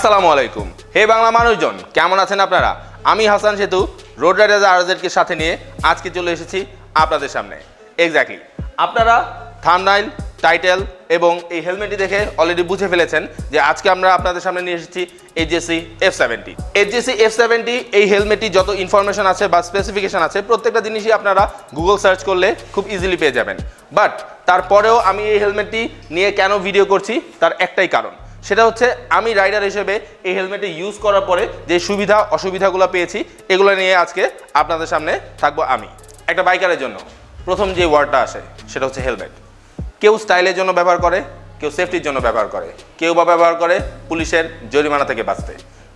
আসসালামু আলাইকুম। হে বাংলা মানুষজন, কেমন আছেন আপনারা? আমি হাসান সেতু, রোড রাইডার্স আরজেডকে সাথে নিয়ে আজকে চলে এসেছি আপনাদের সামনে। এক্স্যাক্টলি আপনারা থামনাইল, টাইটেল এবং এই হেলমেটটি দেখে অলরেডি বুঝে ফেলেছেন যে আজকে আমরা আপনাদের সামনে নিয়ে এসেছি HJC F seventy HJC F seventy এই হেলমেটটি যত ইনফরমেশন আছে বা স্পেসিফিকেশন আছে, প্রত্যেকটা জিনিসই আপনারা গুগল সার্চ করলে খুব ইজিলি পেয়ে যাবেন। বাট তারপরেও আমি এই হেলমেটটি নিয়ে কেন ভিডিও করছি, তার একটাই কারণ। সেটা হচ্ছে আমি রাইডার হিসেবে এই হেলমেটটি ইউজ করার পরে যে সুবিধা, অসুবিধাগুলো পেয়েছি, এগুলো নিয়ে আজকে আপনাদের সামনে থাকব আমি। একটা বাইকারের জন্য। প্রথম যে ওয়ার্ডটা আসে, সেটা হচ্ছে হেলমেট কেউ স্টাইলের জন্য ব্যবহার করে, কেউ সেফটির জন্য ব্যবহার করে। কেউ বা ব্যবহার করে পুলিশের জরিমানা থেকে বাঁচতে।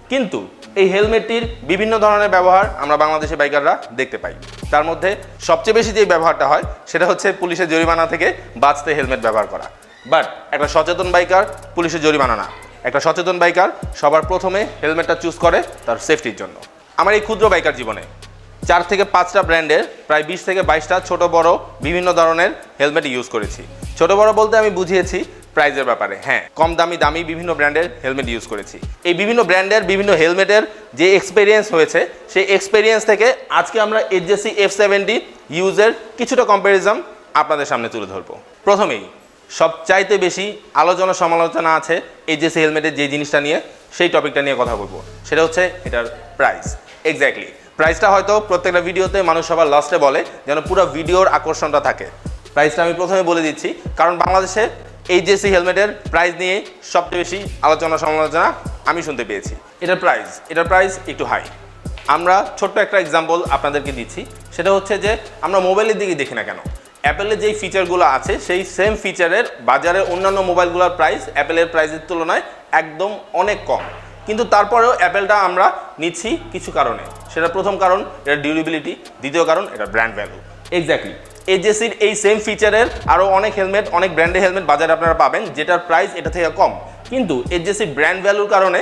কিন্তু এই হেলমেটটির বিভিন্ন ধরনের ব্যবহার আমরা বাংলাদেশি বাইকাররা দেখতে পাই। তার মধ্যে সবচেয়ে বেশি যে ব্যবহারটা হয়, সেটা হচ্ছে পুলিশের জরিমানা থেকে বাঁচতে হেলমেট ব্যবহার করা। বাট একটা সচেতন বাইকার পুলিশের জরিমানা না। একটা সচেতন বাইকার সবার প্রথমে হেলমেটটা চুজ করে তার সেফটির জন্য। আমার এই ক্ষুদ্র বাইকার জীবনে চার থেকে পাঁচটা ব্র্যান্ডের, প্রায় বিশ থেকে বাইশটা ছোট, বড়, বিভিন্ন ধরনের হেলমেট ইউজ করেছি। ছোট, বড় বলতে আমি বুঝিয়েছি প্রাইজের ব্যাপারে। হ্যাঁ কম দামি দামি বিভিন্ন ব্র্যান্ডের হেলমেট ইউজ করেছি। এই বিভিন্ন ব্র্যান্ডের, বিভিন্ন হেলমেটের যে এক্সপেরিয়েন্স হয়েছে, সেই এক্সপেরিয়েন্স থেকে আজকে আমরা এইচজেসি এফ সেভেন্টি ইউজের কিছুটা কম্প্যারিজম আপনাদের সামনে তুলে ধরবো। প্রথমেই সবচাইতে বেশি আলোচনা সমালোচনা আছে এইচজেসি হেলমেটের যে জিনিসটা নিয়ে, সেই টপিকটা নিয়ে কথা বলব। সেটা হচ্ছে এটার প্রাইস এক্স্যাক্টলি প্রাইসটা হয়তো প্রত্যেকটা ভিডিওতে মানুষ সবার লাস্টে বলে, যেন পুরো ভিডিওর আকর্ষণটা থাকে। প্রাইসটা আমি প্রথমে বলে দিচ্ছি, কারণ বাংলাদেশে এইচজেসি হেলমেটের প্রাইস নিয়ে সবচেয়ে বেশি আলোচনা সমালোচনা আমি শুনতে পেয়েছি। এটার প্রাইস এটার প্রাইস একটু হাই আমরা ছোট্ট একটা এক্সাম্পল আপনাদেরকে দিচ্ছি। সেটা হচ্ছে যে, আমরা মোবাইলের দিকে দেখি না কেন? অ্যাপেলের যেই ফিচারগুলো আছে সেই সেম ফিচারের বাজারে অন্যান্য মোবাইলগুলোর প্রাইস অ্যাপেলের প্রাইসের তুলনায় একদম অনেক কম। কিন্তু তারপরেও অ্যাপেলটা আমরা নিচ্ছি কিছু কারণে। সেটা প্রথম কারণ এটা ডিউরেবিলিটি দ্বিতীয় কারণ এটা ব্র্যান্ড ভ্যালু এক্স্যাক্টলি এজেসির এই সেম ফিচারের আরও অনেক হেলমেট অনেক ব্র্যান্ডের হেলমেট বাজারে আপনারা পাবেন যেটার প্রাইস এটা থেকে কম। কিন্তু এজেসির ব্র্যান্ড ভ্যালুর কারণে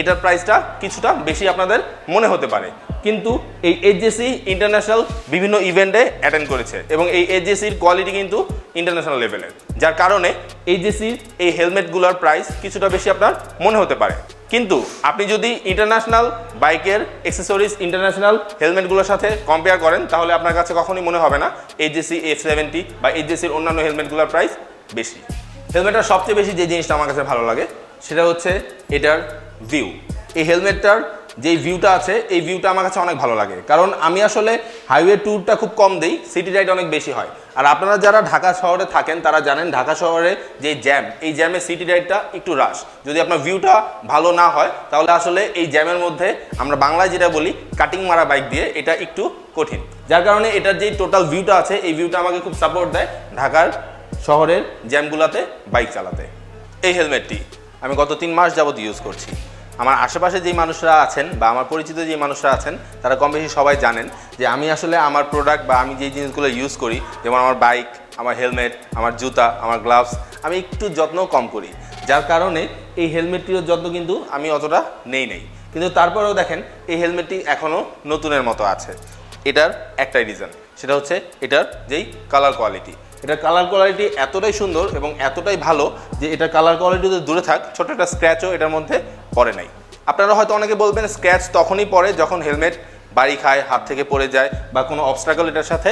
এটার প্রাইসটা কিছুটা বেশি আপনাদের মনে হতে পারে। কিন্তু এই এইচজেসি ইন্টারন্যাশনাল বিভিন্ন ইভেন্টে অ্যাটেন্ড করেছে এবং এই এইচজেসির কোয়ালিটি কিন্তু ইন্টারন্যাশনাল লেভেলের যার কারণে এইচজেসির এই হেলমেটগুলোর প্রাইস কিছুটা বেশি আপনার মনে হতে পারে। কিন্তু আপনি যদি ইন্টারন্যাশনাল বাইকের অ্যাক্সেসরিজ ইন্টারন্যাশনাল হেলমেটগুলোর সাথে কম্পেয়ার করেন, তাহলে আপনার কাছে কখনোই মনে হবে না এইচজেসি এফ সেভেন্টি বা এইচজেসির অন্যান্য হেলমেটগুলোর প্রাইস বেশি। হেলমেটটার সবচেয়ে বেশি যে জিনিসটা আমার কাছে ভালো লাগে, সেটা হচ্ছে এটার ভিউ এই হেলমেটটার যেই ভিউটা আছে, এই ভিউটা আমার কাছে অনেক ভালো লাগে। কারণ আমি আসলে হাইওয়ে ট্যুরটা খুব কম দিই সিটি রাইড অনেক বেশি হয়। আর আপনারা যারা ঢাকা শহরে থাকেন, তারা জানেন ঢাকা শহরে যে জ্যাম এই জ্যামে সিটি রাইডটা একটু রাশ যদি আপনার ভিউটা ভালো না হয়, তাহলে আসলে এই জ্যামের মধ্যে আমরা বাংলায় যেটা বলি কাটিং মারা বাইক দিয়ে এটা একটু কঠিন। যার কারণে এটার যেই টোটাল ভিউটা আছে, এই ভিউটা আমাকে খুব সাপোর্ট দেয় ঢাকার শহরের জ্যামগুলোতে বাইক চালাতে। এই হেলমেটটি আমি গত তিন মাস যাবত ইউজ করছি। আমার আশেপাশে যেই মানুষরা আছেন বা আমার পরিচিত যে মানুষরা আছেন, তারা কম বেশি সবাই জানেন যে আমি আসলে আমার প্রোডাক্ট বা আমি যেই জিনিসগুলো ইউজ করি, যেমন আমার বাইক আমার হেলমেট আমার জুতা, আমার গ্লাভস আমি একটু যত্ন কম করি। যার কারণে এই হেলমেটটির যত্ন কিন্তু আমি অতটা নেই নেই। কিন্তু তারপরেও দেখেন, এই হেলমেটটি এখনও নতুনের মতো আছে। এটার একটাই রিজন সেটা হচ্ছে এটার যেই কালার কোয়ালিটি এটার কালার কোয়ালিটি এতটাই সুন্দর এবং এতটাই ভালো যে এটা কালার কোয়ালিটি যদি দূরে থাক, ছোট একটা স্ক্র্যাচও এটার মধ্যে পড়ে নাই। আপনারা হয়তো অনেকে বলবেন স্ক্র্যাচ তখনই পড়ে যখন হেলমেট বাড়ি খায়, হাত থেকে পড়ে যায় বা কোনো অবস্ট্রাগল এটার সাথে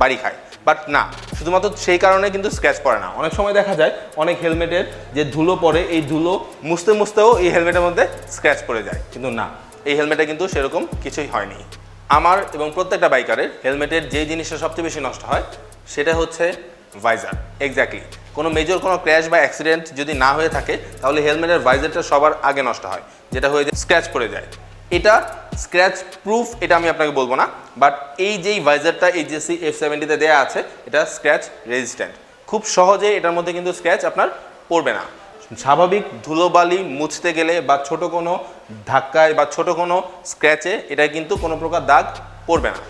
বাড়ি খায়। বাট না, শুধুমাত্র সেই কারণে কিন্তু স্ক্র্যাচ পড়ে না। অনেক সময় দেখা যায়, অনেক হেলমেটের যে ধুলো পড়ে, এই ধুলো মুছতে মুছতেও এই হেলমেটের মধ্যে স্ক্র্যাচ পড়ে যায়। কিন্তু না, এই হেলমেটে কিন্তু সেরকম কিছুই হয়নি। আমার এবং প্রত্যেকটা বাইকারের হেলমেটের যে জিনিসটা সবচেয়ে বেশি নষ্ট হয় সেটা হচ্ছে ভাইজার এক্স্যাক্টলি কোনো মেজর কোনো ক্র্যাশ বা অ্যাক্সিডেন্ট যদি না হয়ে থাকে, তাহলে হেলমেটের ভাইজারটা সবার আগে নষ্ট হয়, যেটা হয়ে যায় স্ক্র্যাচ পড়ে যায়। এটা স্ক্র্যাচ প্রুফ এটা আমি আপনাকে বলব না বাট এই যেই ভাইজারটা এই জেসি এফ সেভেন্টিতে দেওয়া আছে, এটা স্ক্র্যাচ রেজিস্ট্যান্ট খুব সহজে এটার মধ্যে কিন্তু স্ক্র্যাচ আপনার পড়বে না। স্বাভাবিক ধুলোবালি মুছতে গেলে বা ছোট কোনো ধাক্কায় বা ছোট কোনো স্ক্র্যাচে এটা কিন্তু কোনো প্রকার দাগ পড়বে না।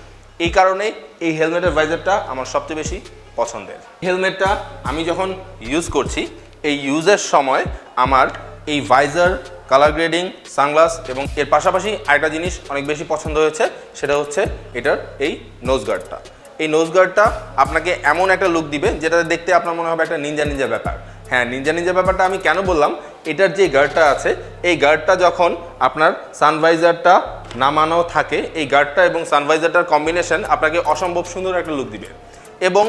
এই কারণে এই হেলমেটের ভাইজারটা আমার সবচেয়ে বেশি পছন্দের। হেলমেটটা আমি যখন ইউজ করছি, এই ইউজের সময় আমার এই ভাইজার কালার গ্রেডিং সানগ্লাস এবং এর পাশাপাশি আরেকটা জিনিস অনেক বেশি পছন্দ হয়েছে, সেটা হচ্ছে এটার এই নোজ গার্ডটা এই নোজ গার্ডটা আপনাকে এমন একটা লুক দিবে যেটা দেখতে আপনার মনে হবে একটা নিনজা নিনজা ব্যাপার। হ্যাঁ নিনজা নিনজা ব্যাপারটা আমি কেন বললাম? এটার যে গার্ডটা আছে, এই গার্ডটা যখন আপনার সানভাইজারটা নামানো থাকে, এই গার্ডটা এবং সানভাইজারটার কম্বিনেশন আপনাকে অসম্ভব সুন্দর একটা লুক দিবে। এবং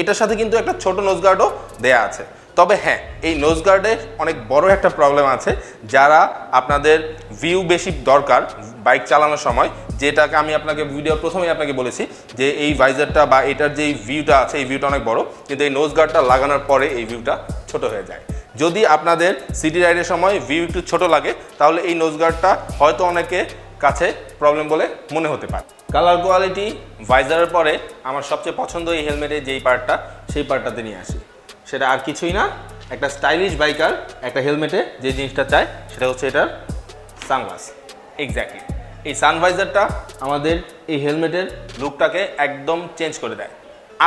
এটার সাথে কিন্তু একটা ছোট নোজ গার্ডও দেয়া আছে। তবে হ্যাঁ এই নোজ গার্ডের অনেক বড় একটা প্রবলেম আছে, যারা আপনাদের ভিউ বেশি দরকার বাইক চালানোর সময়, যেটাকে আমি আপনাকে ভিডিও প্রথমেই আপনাকে বলেছি যে এই ভাইজারটা বা এটার যে ভিউটা আছে, এই ভিউটা অনেক বড়, কিন্তু এই নোজ গার্ডটা লাগানোর পরে এই ভিউটা ছোট হয়ে যায়। যদি আপনাদের সিটি রাইডের সময় ভিউ একটু ছোট লাগে, তাহলে এই নোজ গার্ডটা হয়তো অনেকে কাছে প্রবলেম বলে মনে হতে পারে। কালার কোয়ালিটি ভাইজারের পরে আমার সবচেয়ে পছন্দ এই হেলমেটের যেই পার্টটা সেই পার্টটাতে নিয়ে আসি। সেটা আর কিছুই না। একটা স্টাইলিশ বাইকার একটা হেলমেটে যে জিনিসটা চায় সেটা হচ্ছে এটার সানগ্লাস এক্স্যাক্টলি এই সানভাইজারটা আমাদের এই হেলমেটের লুকটাকে একদম চেঞ্জ করে দেয়।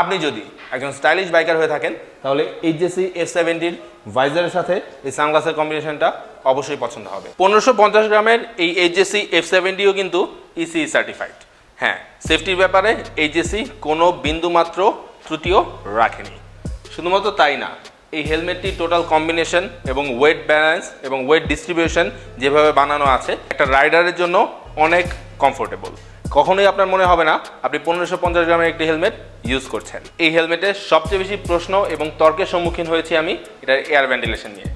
আপনি যদি একজন স্টাইলিশ বাইকার হয়ে থাকেন তাহলে এইচজেসি এফ সেভেন্টির ভাইজারের সাথে এই সানগ্লাসের কম্বিনেশনটা অবশ্যই পছন্দ হবে। পনেরোশো পঞ্চাশ গ্রামের এই এইচজেসি এফ সেভেন্টিও কিন্তু ইসি সার্টিফাইড হ্যাঁ সেফটির ব্যাপারে এইচজেসি কোনো বিন্দুমাত্র ত্রুটিও রাখেনি। শুধুমাত্র তাই না, এই হেলমেটটি টোটাল কম্বিনেশন এবং ওয়েট ব্যালেন্স এবং ওয়েট ডিস্ট্রিবিউশন যেভাবে বানানো আছে, একটা রাইডারের জন্য অনেক কমফোর্টেবল কখনোই আপনার মনে হবে না, আপনি পনেরোশো পঞ্চাশ গ্রামের একটি হেলমেট ইউজ করছেন। এই হেলমেটের সবচেয়ে বেশি প্রশ্ন এবং তর্কের সম্মুখীন হয়েছি আমি এটার এয়ার ভেন্টিলেশন নিয়ে।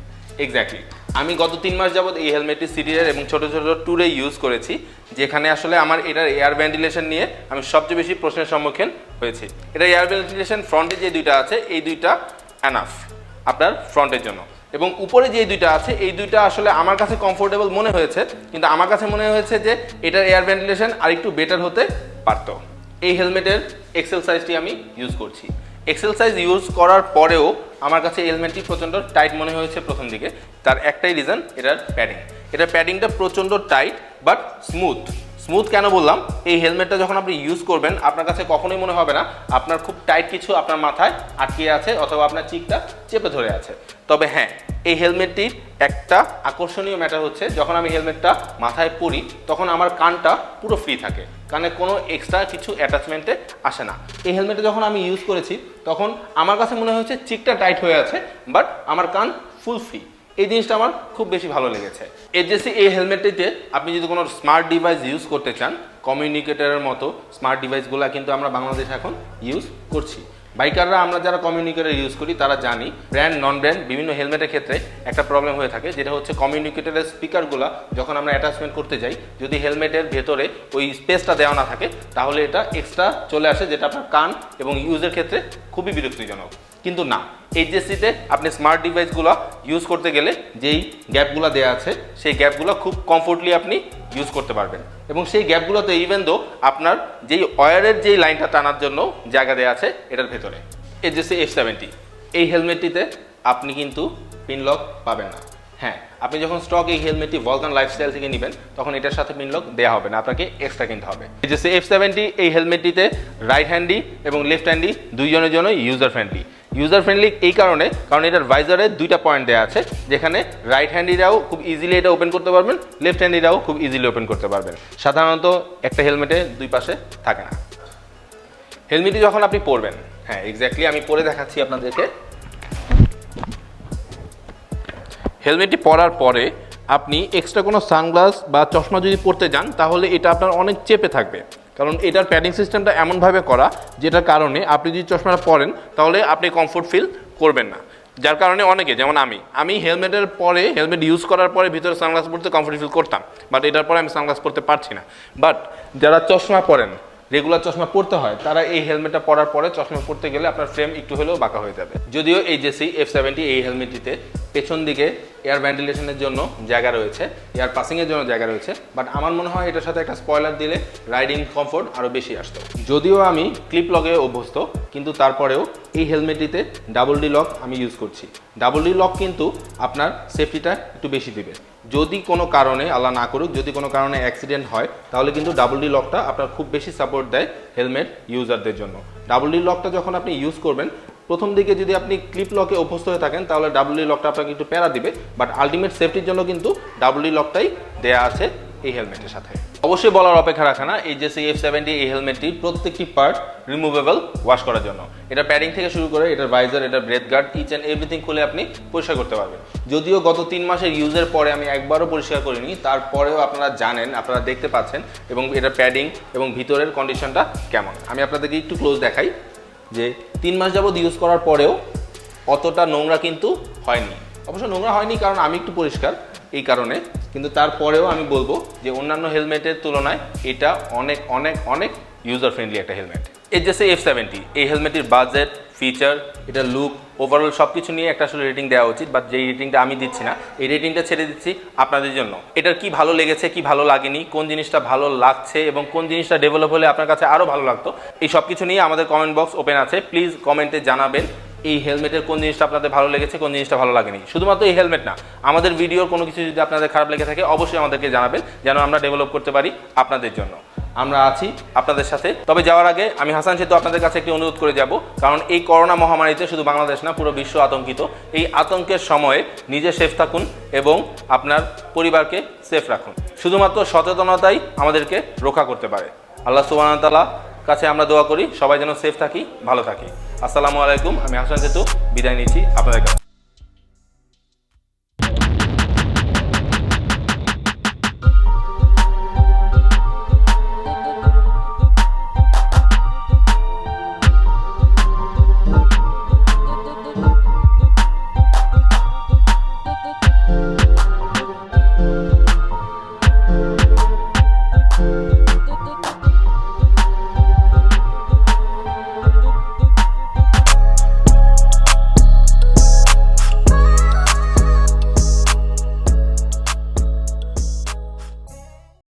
এক্স্যাক্টলি আমি গত তিন মাস যাবত এই হেলমেটটি সিটির এবং ছোট ছোট ট্যুরে ইউজ করেছি, যেখানে আসলে আমার এটার এয়ার ভেন্টিলেশন নিয়ে আমি সবচেয়ে বেশি প্রশ্নের সম্মুখীন হয়েছি। এটা এয়ার ভেন্টিলেশন ফ্রন্টে যে দুইটা আছে, এই দুইটা অ্যানাফ আপনার ফ্রন্টের জন্য। এবং উপরে যে দুইটা আছে, এই দুইটা আসলে আমার কাছে কমফোর্টেবল মনে হয়েছে, কিন্তু আমার কাছে মনে হয়েছে যে এটার এয়ার ভেন্টিলেশন আরেকটু বেটার হতে পারতো। এই হেলমেটের এক্সেল সাইজটি আমি ইউজ করছি। এক্সেল সাইজ ইউজ করার পরেও আমার কাছে হেলমেটটি প্রচণ্ড টাইট মনে হয়েছে প্রথম দিকে। তার একটাই রিজন এটার প্যাডিং এটার প্যাডিংটা প্রচণ্ড টাইট বাট স্মুথ স্মুথ কেন বললাম? এই হেলমেটটা যখন আপনি ইউজ করবেন, আপনার কাছে কখনোই মনে হবে না, আপনার খুব টাইট কিছু আপনার মাথায় আটকে আছে অথবা আপনার চিকটা চেপে ধরে আছে। তবে হ্যাঁ এই হেলমেটটির একটা আকর্ষণীয় ম্যাটার হচ্ছে, যখন আমি হেলমেটটা মাথায় পরি, তখন আমার কানটা পুরো ফ্রি থাকে। কানে কোনো এক্সট্রা কিছু অ্যাটাচমেন্টে আসে না। এই হেলমেটটা যখন আমি ইউজ করেছি, তখন আমার কাছে মনে হয়েছে চিকটা টাইট হয়ে আছে বাট আমার কান ফুল ফ্রি এই জিনিসটা আমার খুব বেশি ভালো লেগেছে। যে এই হেলমেটটিতে আপনি যদি কোনো স্মার্ট ডিভাইস ইউজ করতে চান কমিউনিকেটরের মতো স্মার্ট ডিভাইসগুলো কিন্তু আমরা বাংলাদেশে এখন ইউজ করছি। বাইকাররা আমরা যারা কমিউনিকেটর ইউজ করি, তারা জানি ব্র্যান্ড নন ব্র্যান্ড বিভিন্ন হেলমেটের ক্ষেত্রে একটা প্রবলেম হয়ে থাকে, যেটা হচ্ছে কমিউনিকেটরের স্পিকারগুলো যখন আমরা অ্যাটাচমেন্ট করতে যাই, যদি হেলমেটের ভেতরে ওই স্পেসটা দেওয়া না থাকে, তাহলে এটা এক্সট্রা চলে আসে, যেটা আপনার কান এবং ইউজের ক্ষেত্রে খুবই বিরক্তিজনক। কিন্তু না এইচএসসিতে আপনি স্মার্ট ডিভাইসগুলো ইউজ করতে গেলে যেই গ্যাপগুলো দেওয়া আছে, সেই গ্যাপগুলো খুব কমফোর্টলি আপনি ইউজ করতে পারবেন। এবং সেই গ্যাপগুলোতে ইভেন দো আপনার যেই ওয়ারের যেই লাইনটা টানার জন্য জায়গা দেওয়া আছে, এটার ভেতরে। এইচএসসি এফ সেভেন্টি এই হেলমেটটিতে আপনি কিন্তু পিনলক পাবেন না। হ্যাঁ আপনি যখন স্টক এই হেলমেটটি ভলকান লাইফস্টাইল থেকে নেবেন, তখন এটার সাথে পিনলক দেওয়া হবে না, আপনাকে এক্সট্রা কিনতে হবে। এইচএসসি এফ সেভেন্টি এই হেলমেটটিতে রাইট হ্যান্ডি এবং লেফট হ্যান্ডি দুইজনের জন্য ইউজার ফ্রেন্ডলি ইউজার ফ্রেন্ডলি এই কারণে, কারণ এটার ভাইজারে দুইটা পয়েন্ট দেওয়া আছে, যেখানে রাইট হ্যান্ডিরাও খুব ইজিলি এটা ওপেন করতে পারবেন লেফট হ্যান্ডিরাও খুব ইজিলি ওপেন করতে পারবেন। সাধারণত একটা হেলমেটে দুই পাশে থাকে না। হেলমেটটি যখন আপনি পরবেন হ্যাঁ এক্স্যাক্টলি আমি পরে দেখাচ্ছি আপনাদেরকে। হেলমেটটি পরার পরে আপনি এক্সট্রা কোনো সানগ্লাস বা চশমা যদি পরতে যান, তাহলে এটা আপনার অনেক চেপে থাকবে। কারণ এটার প্যাডিং সিস্টেমটা এমনভাবে করা, যেটার কারণে আপনি যদি চশমাটা পরেন, তাহলে আপনি কমফোর্ট ফিল করবেন না। যার কারণে অনেকে, যেমন আমি আমি হেলমেটের পরে, হেলমেট ইউজ করার পরে ভিতরে সানগ্লাস পরতে কমফোর্ট ফিল করতাম বাট এটার পরে আমি সানগ্লাস পরতে পারছি না। বাট যারা চশমা পরেন রেগুলার চশমা পরতে হয়, তারা এই হেলমেটটা পরার পরে চশমা পরতে গেলে আপনার ফ্রেম একটু হলেও বাঁকা হয়ে যাবে। যদিও এই জেসি এফ সেভেন্টি এই হেলমেটটিতে পেছন দিকে এয়ার ভেন্টিলেশনের জন্য জায়গা রয়েছে এয়ার পাসিংয়ের জন্য জায়গা রয়েছে বাট আমার মনে হয় এটার সাথে একটা স্পয়লার দিলে রাইডিং কমফোর্ট আরও বেশি আসতো। যদিও আমি ক্লিপ লগে অভ্যস্ত, কিন্তু তারপরেও এই হেলমেটটিতে ডাবল ডি লক আমি ইউজ করছি। ডাবল ডি লক কিন্তু আপনার সেফটিটা একটু বেশি দিবে। যদি কোনো কারণে, আল্লাহ না করুক, যদি কোনো কারণে অ্যাক্সিডেন্ট হয়, তাহলে কিন্তু ডাবল ডি লকটা আপনার খুব বেশি সাপোর্ট দেয় হেলমেট ইউজারদের জন্য। ডাবল ডি লকটা যখন আপনি ইউজ করবেন প্রথম দিকে যদি আপনি ক্লিপ লকে অভ্যস্ত হয়ে থাকেন, তাহলে ডাবল ডি লকটা আপনাকে একটু প্যারা দিবে। বাট আলটিমেট সেফটির জন্য কিন্তু ডাবল ডি লকটাই দেয়া আছে এই হেলমেটের সাথে। অবশ্যই বলার অপেক্ষা রাখে না, এই যে সি এফ সেভেন্টি এই হেলমেটটি প্রত্যেকটি পার্ট রিমুভেবল ওয়াশ করার জন্য। এটা প্যাডিং থেকে শুরু করে এটার ভাইজার এটার breath guard each and everything খুলে আপনি পরিষ্কার করতে পারবেন। যদিও গত তিন মাসের ইউজের পরে আমি একবারও পরিষ্কার করিনি, তারপরেও আপনারা জানেন, আপনারা দেখতে পাচ্ছেন, এবং এটার প্যাডিং এবং ভিতরের কন্ডিশনটা কেমন। আমি আপনাদেরকে একটু ক্লোজ দেখাই। যে তিন মাস যাবত ইউজ করার পরেও অতটা নোংরা কিন্তু হয়নি। অবশ্য নোংরা হয়নি কারণ আমি একটু পরিষ্কার এই কারণে, কিন্তু তারপরেও আমি বলব যে অন্যান্য হেলমেটের তুলনায় এটা অনেক অনেক অনেক ইউজার ফ্রেন্ডলি একটা হেলমেট। এর যে এফ সেভেন্টি এই হেলমেটের বাজেট ফিচার এটা লুক ওভারঅল সব কিছু নিয়ে একটা আসলে রেটিং দেওয়া উচিত বাট যেই রেটিংটা আমি দিচ্ছি না, এই রেটিংটা ছেড়ে দিচ্ছি আপনাদের জন্য। এটার কি ভালো লেগেছে, কি ভালো লাগেনি, কোন জিনিসটা ভালো লাগছে, এবং কোন জিনিসটা ডেভেলপ হলে আপনার কাছে আরও ভালো লাগতো, এই সব কিছু নিয়ে আমাদের কমেন্ট বক্স ওপেন আছে। প্লিজ কমেন্টে জানাবেন এই হেলমেটের কোন জিনিসটা আপনাদের ভালো লেগেছে, কোন জিনিসটা ভালো লাগেনি। শুধুমাত্র এই হেলমেট না, আমাদের ভিডিওর কোনো কিছু যদি আপনাদের খারাপ লেগে থাকে, অবশ্যই আমাদেরকে জানাবেন, যেন আমরা ডেভেলপ করতে পারি আপনাদের জন্য। আমরা আছি আপনাদের সাথে। তবে যাওয়ার আগে আমি হাসান সেতু আপনাদের কাছে একটি অনুরোধ করে যাব, কারণ এই করোনা মহামারীতে শুধু বাংলাদেশ না, পুরো বিশ্ব আতঙ্কিত। এই আতঙ্কের সময়ে নিজে সেফ থাকুন এবং আপনার পরিবারকে সেফ রাখুন। শুধুমাত্র সচেতনতাই আমাদেরকে রক্ষা করতে পারে। আল্লাহ সুবাহ তালা কাছে আমরা দোয়া করি, সবাই যেন সেফ থাকি, ভালো থাকি। আসসালামু আলাইকুম, আমি হাসান সেতু, বিদায় নিচ্ছি আপনাদের কাছে।